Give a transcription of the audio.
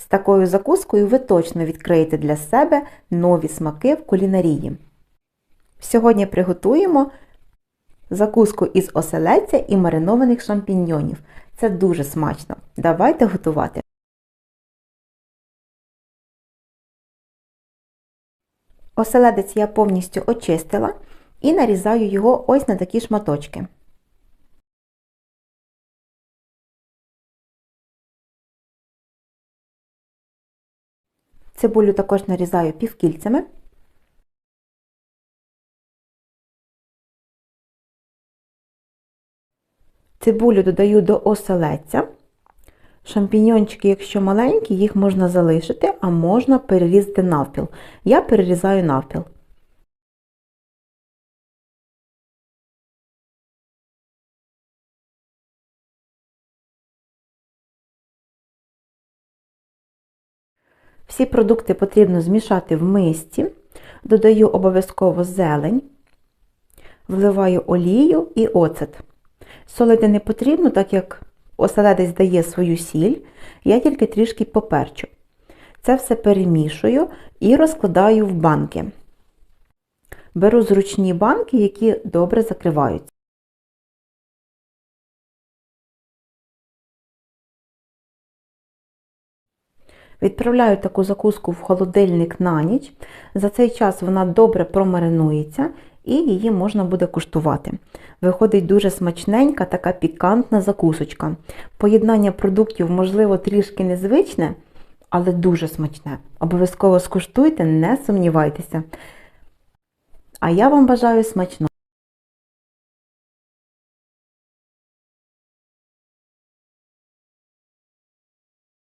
З такою закускою ви точно відкриєте для себе нові смаки в кулінарії. Сьогодні приготуємо закуску із оселедця і маринованих шампіньйонів. Це дуже смачно. Давайте готувати. Оселедець я повністю очистила і нарізаю його ось на такі шматочки. Цибулю також нарізаю півкільцями. Цибулю додаю до оселедця. Шампіньончики, якщо маленькі, їх можна залишити, а можна перерізати навпіл. Я перерізаю навпіл. Всі продукти потрібно змішати в мисці, додаю обов'язково зелень, вливаю олію і оцет. Солити не потрібно, так як оселедець дає свою сіль, я тільки трішки поперчу. Це все перемішую і розкладаю в банки. Беру зручні банки, які добре закриваються. Відправляю таку закуску в холодильник на ніч. За цей час вона добре промаринується і її можна буде куштувати. Виходить дуже смачненька, така пікантна закусочка. Поєднання продуктів, можливо, трішки незвичне, але дуже смачне. Обов'язково скуштуйте, не сумнівайтеся. А я вам бажаю смачного.